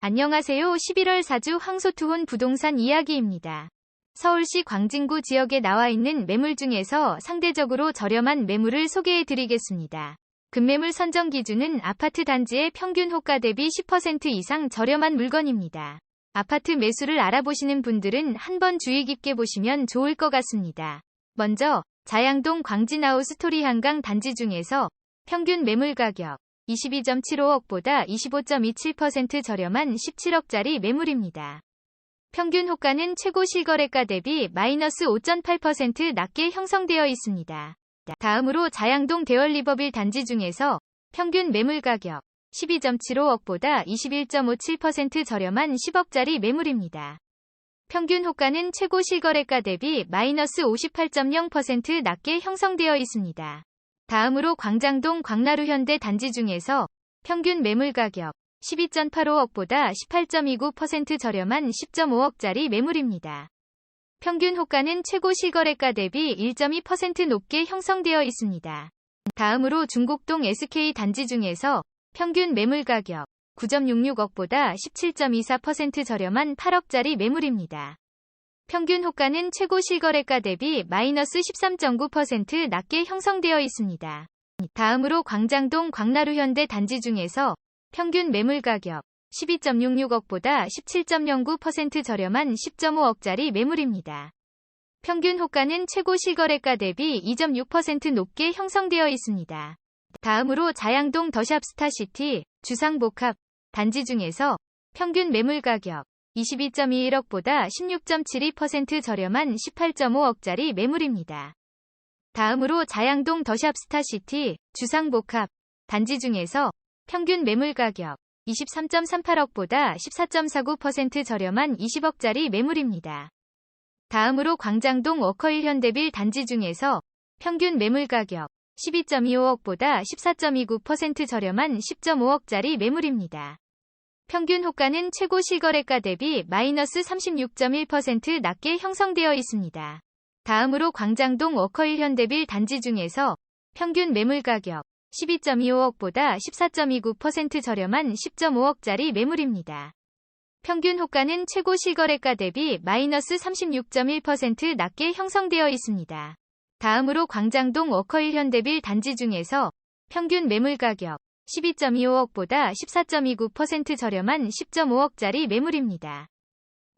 안녕하세요. 11월 4주 황소투혼 부동산 이야기입니다. 서울시 광진구 지역에 나와 있는 매물 중에서 상대적으로 저렴한 매물을 소개해 드리겠습니다. 급매물 선정 기준은 아파트 단지의 평균 호가 대비 10% 이상 저렴한 물건입니다. 아파트 매수를 알아보시는 분들은 한번 주의 깊게 보시면 좋을 것 같습니다. 먼저 자양동 광진아우 스토리 한강 단지 중에서 평균 매물 가격 22.75억보다 25.27% 저렴한 17억짜리 매물입니다. 평균 호가는 최고 실거래가 대비 마이너스 5.8% 낮게 형성되어 있습니다. 다음으로 자양동 대월리버빌 단지 중에서 평균 매물 가격 12.75억보다 21.57% 저렴한 10억짜리 매물입니다. 평균 호가는 최고 실거래가 대비 마이너스 58.0% 낮게 형성되어 있습니다. 다음으로 광장동 광나루 현대 단지 중에서 평균 매물 가격 12.85억보다 18.29% 저렴한 10.5억짜리 매물입니다. 평균 호가는 최고 실거래가 대비 1.2% 높게 형성되어 있습니다. 다음으로 중곡동 SK 단지 중에서 평균 매물 가격 9.66억보다 17.24% 저렴한 8억짜리 매물입니다. 평균 호가는 최고 실거래가 대비 마이너스 13.9% 낮게 형성되어 있습니다. 다음으로 광장동 광나루 현대 단지 중에서 평균 매물 가격 12.66억보다 17.09% 저렴한 10.5억짜리 매물입니다. 평균 호가는 최고 실거래가 대비 2.6% 높게 형성되어 있습니다. 다음으로 자양동 더샵 스타시티 주상복합 단지 중에서 평균 매물 가격 22.21억보다 16.72% 저렴한 18.5억짜리 매물입니다. 다음으로 자양동 더샵 스타시티 주상복합 단지 중에서 평균 매물 가격 23.38억보다 14.49% 저렴한 20억짜리 매물입니다. 다음으로 광장동 워커힐 현대빌 단지 중에서 평균 매물 가격 12.25억보다 14.29% 저렴한 10.5억짜리 매물입니다. 평균 호가는 최고 실거래가 대비 마이너스 36.1% 낮게 형성되어 있습니다. 다음으로 광장동 워커힐 현대빌 단지 중에서 평균 매물 가격 12.25억보다 14.29% 저렴한 10.5억짜리 매물입니다. 평균 호가는 최고 실거래가 대비 마이너스 36.1% 낮게 형성되어 있습니다. 다음으로 광장동 워커힐 현대빌 단지 중에서 평균 매물 가격 12.25억보다 14.29% 저렴한 10.5억짜리 매물입니다.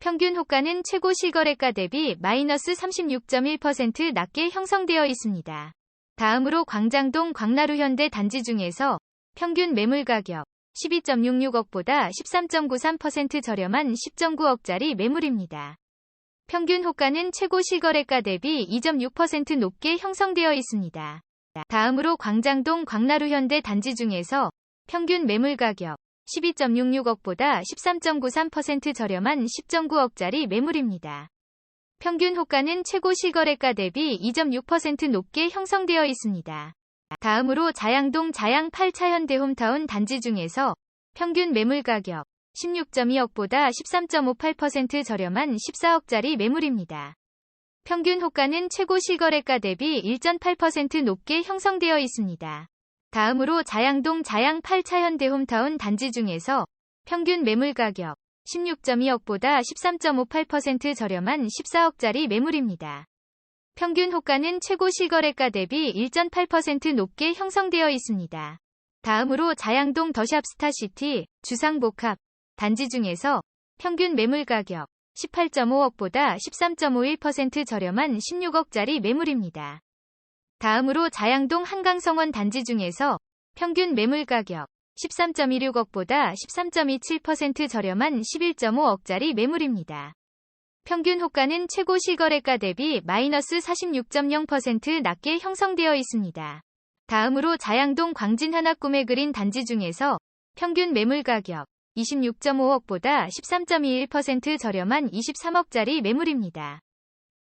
평균 호가는 최고 실거래가 대비 마이너스 36.1% 낮게 형성되어 있습니다. 다음으로 광장동 광나루 현대 단지 중에서 평균 매물 가격 12.66억보다 13.93% 저렴한 10.9억짜리 매물입니다. 평균 호가는 최고 실거래가 대비 2.6% 높게 형성되어 있습니다. 다음으로 광장동 광나루 현대 단지 중에서 평균 매물 가격 12.66억보다 13.93% 저렴한 10.9억짜리 매물입니다. 평균 호가는 최고 실거래가 대비 2.6% 높게 형성되어 있습니다. 다음으로 자양동 자양 8차 현대 홈타운 단지 중에서 평균 매물 가격 16.2억보다 13.58% 저렴한 14억짜리 매물입니다. 평균 호가는 최고 실거래가 대비 1.8% 높게 형성되어 있습니다. 다음으로 자양동 자양 8차 현대 홈타운 단지 중에서 평균 매물 가격 16.2억보다 13.58% 저렴한 14억짜리 매물입니다. 평균 호가는 최고 실거래가 대비 1.8% 높게 형성되어 있습니다. 다음으로 자양동 더샵 스타시티 주상복합 단지 중에서 평균 매물 가격 18.5억보다 13.51% 저렴한 16억짜리 매물입니다. 다음으로 자양동 한강성원 단지 중에서 평균 매물 가격 13.16억보다 13.27% 저렴한 11.5억짜리 매물입니다. 평균 호가는 최고 실거래가 대비 마이너스 46.0% 낮게 형성되어 있습니다. 다음으로 자양동 광진 하나 꿈의 그린 단지 중에서 평균 매물 가격 26.5억보다 13.21% 저렴한 23억짜리 매물입니다.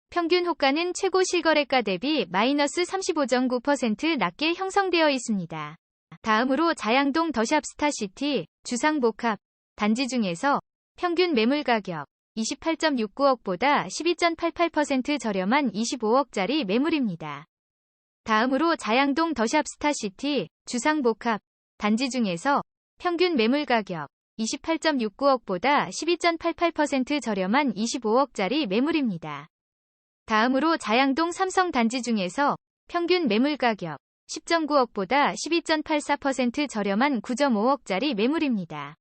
평균 호가는 최고 실거래가 대비 마이너스 35.9% 낮게 형성되어 있습니다. 다음으로 자양동 더샵 스타시티 주상복합 단지 중에서 평균 매물 가격 28.69억보다 12.88% 저렴한 25억짜리 매물입니다. 다음으로 자양동 더샵 스타시티 주상복합 단지 중에서 평균 매물 가격 28.69억보다 12.88% 저렴한 25억짜리 매물입니다. 다음으로 자양동 삼성 단지 중에서 평균 매물 가격 10.9억보다 12.84% 저렴한 9.5억짜리 매물입니다.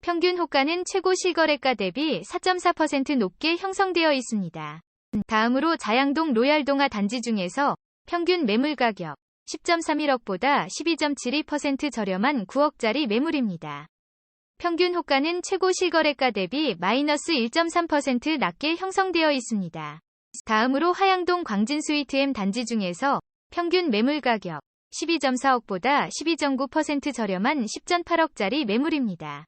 평균 호가는 최고 실거래가 대비 4.4% 높게 형성되어 있습니다. 다음으로 자양동 로얄동아 단지 중에서 평균 매물 가격 10.31억보다 12.72% 저렴한 9억짜리 매물입니다. 평균 호가는 최고 실거래가 대비 마이너스 1.3% 낮게 형성되어 있습니다. 다음으로 하양동 광진 스위트엠 단지 중에서 평균 매물 가격 12.4억보다 12.9% 저렴한 10.8억짜리 매물입니다.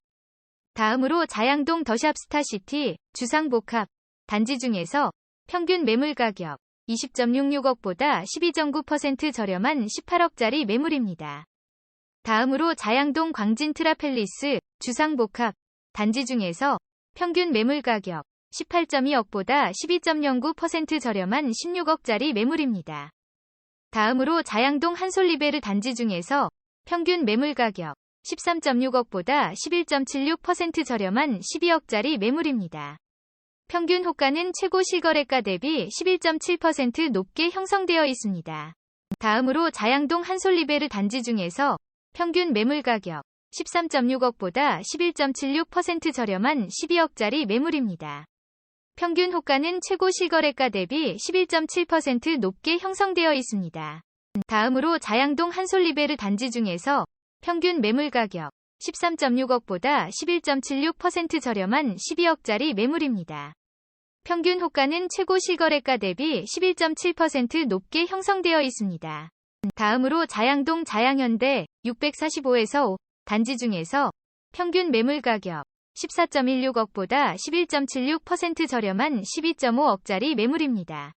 다음으로 자양동 더샵 스타시티 주상복합 단지 중에서 평균 매물 가격 20.66억보다 12.9% 저렴한 18억짜리 매물입니다. 다음으로 자양동 광진 트라펠리스 주상복합 단지 중에서 평균 매물 가격 18.2억보다 12.09% 저렴한 16억짜리 매물입니다. 다음으로 자양동 한솔리베르 단지 중에서 평균 매물 가격 13.6억보다 11.76% 저렴한 12억짜리 매물입니다. 평균 호가는 최고 실거래가 대비 11.7% 높게 형성되어 있습니다. 다음으로 자양동 한솔리베르 단지 중에서 평균 매물 가격 13.6억보다 11.76% 저렴한 12억짜리 매물입니다. 평균 호가는 최고 실거래가 대비 11.7% 높게 형성되어 있습니다. 다음으로 자양동 한솔리베르 단지 중에서 평균 매물 가격 13.6억보다 11.76% 저렴한 12억짜리 매물입니다. 평균 호가는 최고 실거래가 대비 11.7% 높게 형성되어 있습니다. 다음으로 자양동 자양현대 645에서 5 단지 중에서 평균 매물 가격 14.16억보다 11.76% 저렴한 12.5억짜리 매물입니다.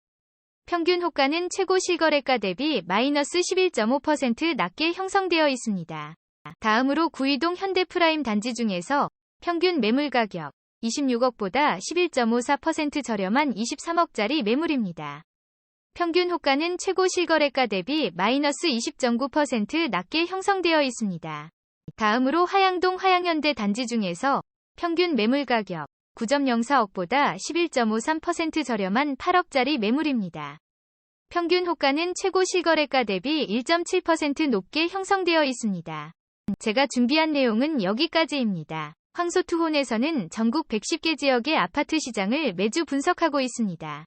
평균 호가는 최고 실거래가 대비 마이너스 11.5% 낮게 형성되어 있습니다. 다음으로 구이동 현대프라임 단지 중에서 평균 매물 가격 26억보다 11.54% 저렴한 23억짜리 매물입니다. 평균 호가는 최고 실거래가 대비 마이너스 20.9% 낮게 형성되어 있습니다. 다음으로 하양동 하양현대 단지 중에서 평균 매물 가격 9.04억보다 11.53% 저렴한 8억짜리 매물입니다. 평균 호가는 최고 실거래가 대비 1.7% 높게 형성되어 있습니다. 제가 준비한 내용은 여기까지입니다. 황소투혼에서는 전국 110개 지역의 아파트 시장을 매주 분석하고 있습니다.